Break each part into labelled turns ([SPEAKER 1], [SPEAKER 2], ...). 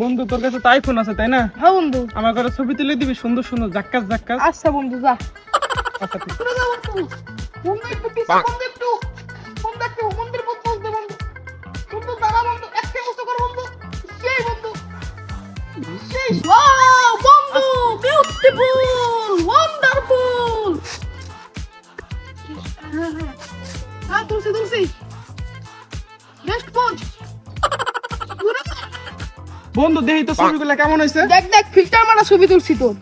[SPEAKER 1] বন্ধু তোর কাছে তো আইফোন আছে তাই না?
[SPEAKER 2] হ্যাঁ বন্ধু।
[SPEAKER 1] আমার ঘরে ছবি তুলে দিবি সুন্দর সুন্দর জাক্কাস জাক্কাস
[SPEAKER 2] আচ্ছা বন্ধু যা।
[SPEAKER 1] আচ্ছা ঠিক।
[SPEAKER 2] বন্ধু বন্ধু একটু পিছে বন্ধু একটু। বন্ধু একটু মন্দির পথ বন্ধু। বন্ধু দাঁড়া বন্ধু একটা মতো কর বন্ধু। সেই বন্ধু। সেই ওয়াও বন্ধু বিউটিফুল ওয়ান্ডারফুল হ্যাঁ তুলসি তুলসি।
[SPEAKER 1] বন্ধু দেখি তো ছবিগুলো কেমন হয়েছে।
[SPEAKER 2] দেখ দেখ ফিল্টার মারা ছবি তুলছি তোর।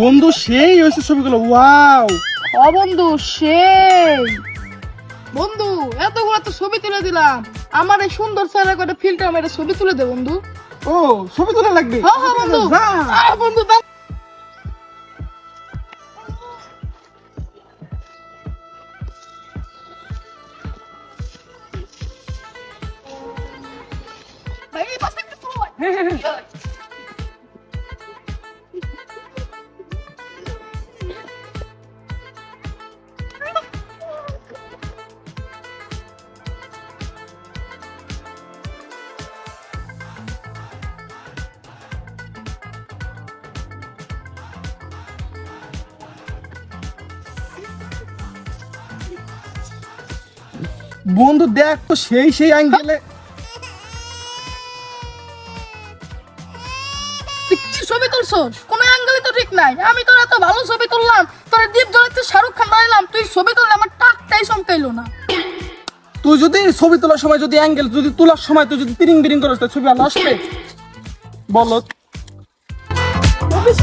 [SPEAKER 1] বন্ধু সেই হয়েছে ছবিগুলো ওয়াও।
[SPEAKER 2] ও বন্ধু সেই। বন্ধু এতগুলো তো ছবি তুলে দিলাম। আমার এই সুন্দর চেহারা করে ফিল্টার মেরে ছবি তুলে দে বন্ধু।
[SPEAKER 1] ও ছবি তোলা লাগবে?
[SPEAKER 2] হ্যাঁ হ্যাঁ বন্ধু। আহ, বন্ধু দাও
[SPEAKER 1] বন্ধু দেখ তো সেই সেই অ্যাঙ্গেলে
[SPEAKER 2] তুই কি ছবি তুলছস কোন অ্যাঙ্গেলই তো ঠিক নাই। আমি তোর এত ভালো ছবি তুললাম তোর দীপ জ্বলাতে শাহরুখ খান বানাইলাম তুই ছবি তুললে আমার টাকটাই চমকাইলো না।
[SPEAKER 1] তুই যদি ছবি তোলার সময় যদি অ্যাঙ্গেল যদি তোলার সময় তুই যদি তিরিং বিরিং করিস ছবি ভালো আসবে বলো।
[SPEAKER 2] অফিস